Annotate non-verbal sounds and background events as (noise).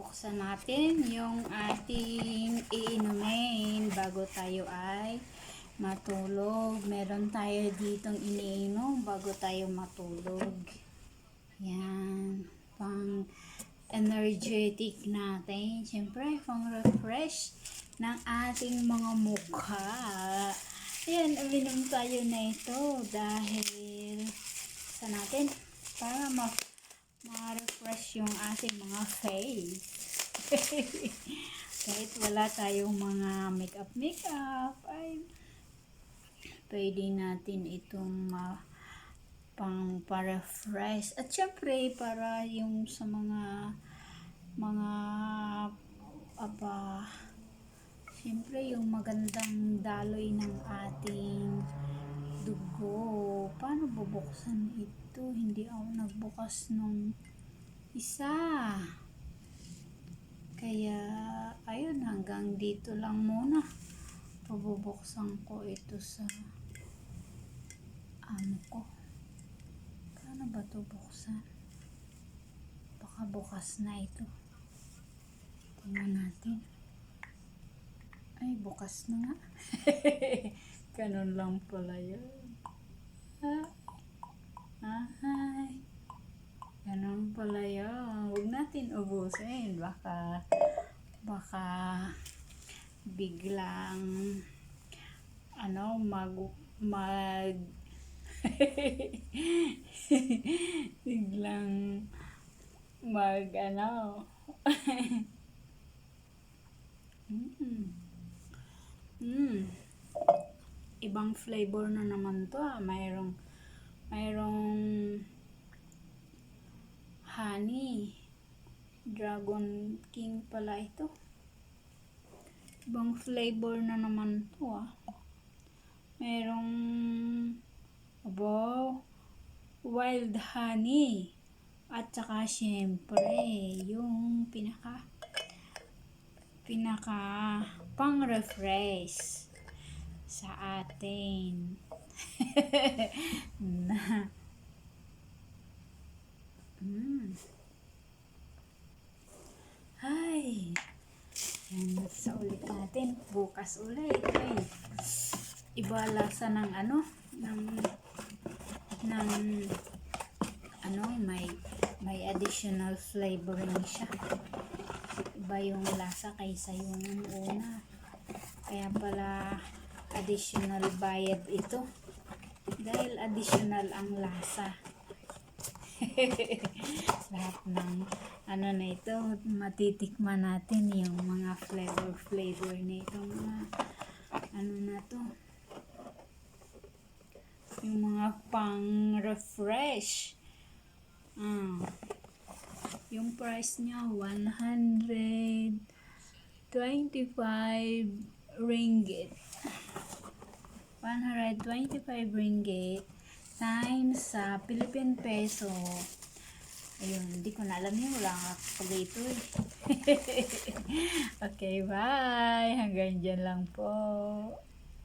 buksan natin yung ating iinumin bago tayo ay matulog. Meron tayo ditong iniinom bago tayo matulog. Yan. Pang energetic natin. Siyempre, pang refresh ng ating mga mukha. Ayan, uminom tayo na ito dahil sa natin para ma ma-refresh yung ating mga face. (laughs) Kahit wala tayong mga makeup makeup ay pwede natin itong ma pang para-fresh. At syempre, para yung sa mga mga aba syempre yung magandang daloy ng ating dugo. Paano bubuksan ito? Hindi ako nagbukas nung isa. Kaya, ayun, hanggang dito lang muna. Pabubuksan ko ito sa ano ko. Paano ba ito buksan? Baka bukas na ito. Tingnan natin. Ay, bukas na nga. (laughs) Ganun lang pala yun. Ah, Ay. Ganun pala yun. Huwag natin ubusin. Baka, baka biglang ano, mag, mag, (laughs) biglang mag, ano, (laughs) mm. Mm. Ibang flavor na naman to ah. Mayroong, mayroong honey. Dragon King pala ito. Ibang flavor na naman to ah. Mayroong, abo, wild honey. At saka syempre, yung pinaka pinaka pang refresh sa atin (laughs) na mm. Ay, yan sa ulit natin. Bukas ulit. Ay, iba lasa ng ano, ng, ng, ano, may, may additional flavoring siya iba yung lasa kaysa yung una. Additional bayad ito. Dahil additional ang lasa. (laughs) Lahat ng ano na ito, matitikman natin yung mga flavor flavor na itong mga ano na to. Yung mga pang refresh. Ah. Yung price niya, 125 ringgit. 125 ringgit times sa Philippine peso. Ayun, hindi ko na alam yun. Wala nga ito eh. (laughs) okay, bye. Hanggang dyan lang po.